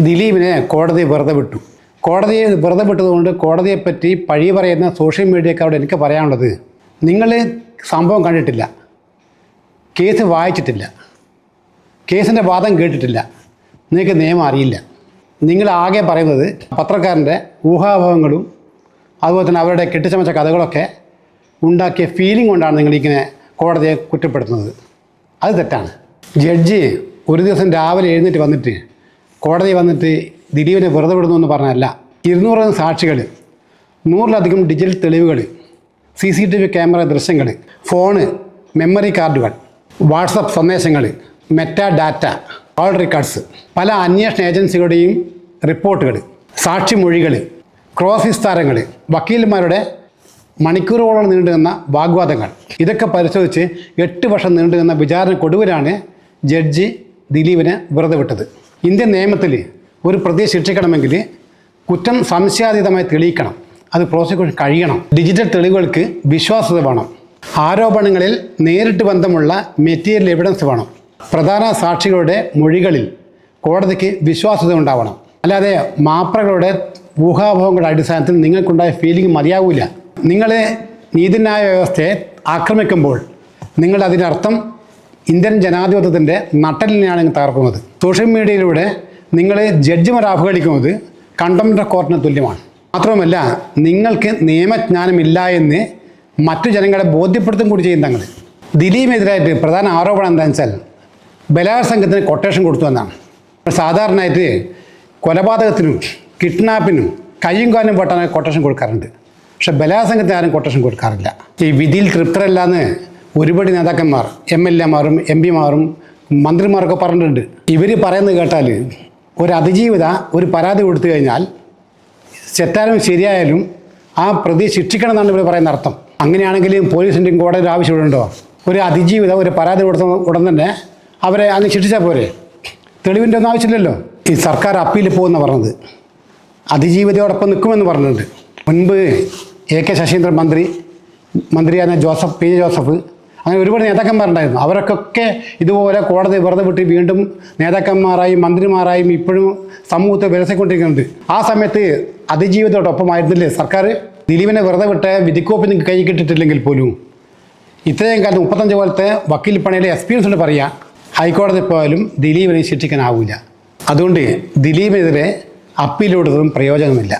ദിലീപിനെ കോടതി വെറുതെ വിട്ടു. കോടതിയെ വെറുതെ വിട്ടതുകൊണ്ട് കോടതിയെപ്പറ്റി പഴി പറയുന്ന സോഷ്യൽ മീഡിയക്കാരോട് എനിക്ക് പറയാനുള്ളത് നിങ്ങൾ സംഭവം കണ്ടിട്ടില്ല. കേസ് വായിച്ചിട്ടില്ല. കേസിന്റെ വാദം കേട്ടിട്ടില്ല. നിങ്ങൾക്ക് നിയമം അറിയില്ല. നിങ്ങൾ ആകെ പറയുന്നത് പത്രക്കാരന്റെ ഊഹാഭാവങ്ങളും അതുപോലെ തന്നെ അവരുടെ കെട്ടിച്ചമച്ച കഥകളൊക്കെ ഉണ്ടാക്കിയ ഫീലിംഗ് കൊണ്ടാണ് നിങ്ങളിങ്ങനെ കോടതിയെ കുറ്റപ്പെടുത്തുന്നത്. അത് തെറ്റാണ്. ജഡ്ജി ഒരു ദിവസം രാവിലെ എഴുന്നേറ്റ് വന്നിട്ട് കോടതി വന്നിട്ട് ദിലീപിനെ വെറുതെ വിടുന്നു എന്ന് പറഞ്ഞല്ല ഇരുന്നൂറ് സാക്ഷികൾ നൂറിലധികം ഡിജിറ്റൽ തെളിവുകൾ C C T V camera ദൃശ്യങ്ങൾ ഫോണ് മെമ്മറി കാർഡുകൾ വാട്സപ്പ് സന്ദേശങ്ങൾ മെറ്റാ ഡാറ്റ കോൾ റെക്കോർഡ്സ് പല അന്വേഷണ ഏജൻസികളുടെയും റിപ്പോർട്ടുകൾ സാക്ഷിമൊഴികൾ ക്രോസ് വിസ്താരങ്ങൾ വക്കീലന്മാരുടെ മണിക്കൂറുകളോളം നീണ്ടുനിന്ന വാഗ്വാദങ്ങൾ. ഇതൊക്കെ പരിശോധിച്ച് എട്ട് വർഷം നീണ്ടുനിന്ന വിചാരണക്കൊടുവിലാണ് ജഡ്ജി ദിലീപിനെ വെറുതെ വിട്ടത്. ഇന്ത്യൻ നിയമത്തിൽ ഒരു പ്രതിയെ ശിക്ഷിക്കണമെങ്കിൽ കുറ്റം സംശയാതീതമായി തെളിയിക്കണം. അത് പ്രോസിക്യൂഷൻ കഴിയണം. ഡിജിറ്റൽ തെളിവുകൾക്ക് വിശ്വാസ്യത വേണം. ആരോപണങ്ങളിൽ നേരിട്ട് ബന്ധമുള്ള മെറ്റീരിയൽ എവിഡൻസ് വേണം. പ്രധാന സാക്ഷികളുടെ മൊഴികളിൽ കോടതിക്ക് വിശ്വാസ്യത ഉണ്ടാവണം. അല്ലാതെ മാപ്രകളുടെ ഊഹാഭോഹങ്ങളുടെ അടിസ്ഥാനത്തിൽ നിങ്ങൾക്കുണ്ടായ ഫീലിംഗ് മതിയാവില്ല നിങ്ങളെ നീതിന്യായ വ്യവസ്ഥയെ ആക്രമിക്കുമ്പോൾ നിങ്ങൾ അതിനർത്ഥം ഇന്ത്യൻ ജനാധിപത്യത്തിന്റെ നട്ടലിനെയാണ് ഇങ്ങനെ തകർക്കുന്നത്. സോഷ്യൽ മീഡിയയിലൂടെ നിങ്ങൾ ജഡ്ജിമാർ അവഹേളിക്കുന്നത് കണ്ടംപ്റ്റ് കോർട്ടിന് തുല്യമാണ്. മാത്രവുമല്ല നിങ്ങൾക്ക് നിയമജ്ഞാനമില്ല എന്ന് മറ്റു ജനങ്ങളെ ബോധ്യപ്പെടുത്തും കൂടി ചെയ്യും തങ്ങൾ ദിലീപിനെതിരായിട്ട് പ്രധാന ആരോപണം എന്താണെന്ന് വെച്ചാൽ ബലാത്സംഗത്തിന് കൊട്ടേഷൻ കൊടുത്തു എന്നാണ്. സാധാരണയായിട്ട് കൊലപാതകത്തിനും കിഡ്നാപ്പിനും കയ്യും കാലും കൊട്ടേഷൻ കൊടുക്കാറുണ്ട്. പക്ഷെ ബലാത്സംഗത്തിന് ആരും കൊട്ടേഷൻ കൊടുക്കാറില്ല. ഈ വിധിയിൽ തൃപ്തരല്ലാന്ന് ഒരുപാട് നേതാക്കന്മാർ എം എൽ എമാരും എം പിമാരും മന്ത്രിമാരൊക്കെ പറഞ്ഞിട്ടുണ്ട്. ഇവർ പറയുന്നത് കേട്ടാൽ ഒരു അതിജീവിത ഒരു പരാതി കൊടുത്തു കഴിഞ്ഞാൽ തെറ്റാലും ശരിയായാലും ആ പ്രതി ശിക്ഷിക്കണം എന്നാണ് ഇവിടെ പറയുന്ന അർത്ഥം. അങ്ങനെയാണെങ്കിലും പോലീസിന്റെയും കോടതിയുടെ ആവശ്യമുണ്ടോ ഒരു അതിജീവിത ഒരു പരാതി കൊടുത്ത ഉടൻ തന്നെ അവരെ അങ്ങ് ശിക്ഷിച്ചാൽ പോരെ? തെളിവിന്റെ ഒന്നും ആവശ്യമില്ലല്ലോ. ഈ സർക്കാർ അപ്പീൽ പോകുന്ന പറഞ്ഞത്. അതിജീവിതയോടൊപ്പം നിൽക്കുമെന്ന് പറഞ്ഞിട്ടുണ്ട്. മുൻപ് എ കെ ശശീന്ദ്രൻ മന്ത്രി മന്ത്രിയായ ജോസഫ് പി ജോസഫ് അങ്ങനെ ഒരുപാട് നേതാക്കന്മാരുണ്ടായിരുന്നു. അവരൊക്കെ ഇതുപോലെ കോടതി വെറുതെ വിട്ട് വീണ്ടും നേതാക്കന്മാരായും മന്ത്രിമാരായും ഇപ്പോഴും സമൂഹത്തെ വിലസിക്കൊണ്ടിരിക്കുന്നുണ്ട്. ആ സമയത്ത് അതിജീവിതത്തോടൊപ്പമായിരുന്നില്ലേ സർക്കാർ? ദിലീപിനെ വെറുതെ വിട്ട് വിധിക്കോപ്പ് നിങ്ങൾക്ക് കൈ കിട്ടിയിട്ടില്ലെങ്കിൽ പോലും. ഇത്രയും കാലം മുപ്പത്തഞ്ച് പോലത്തെ വക്കീൽ പണിയുടെ എക്സ്പീരിയൻസ് കൊണ്ട് പറയാം ഹൈക്കോടതി പോയാലും ദിലീപിനെ ശിക്ഷിക്കാനാവില്ല അതുകൊണ്ട് ദിലീപിനെതിരെ കൊടുത്തതും പ്രയോജനമില്ല.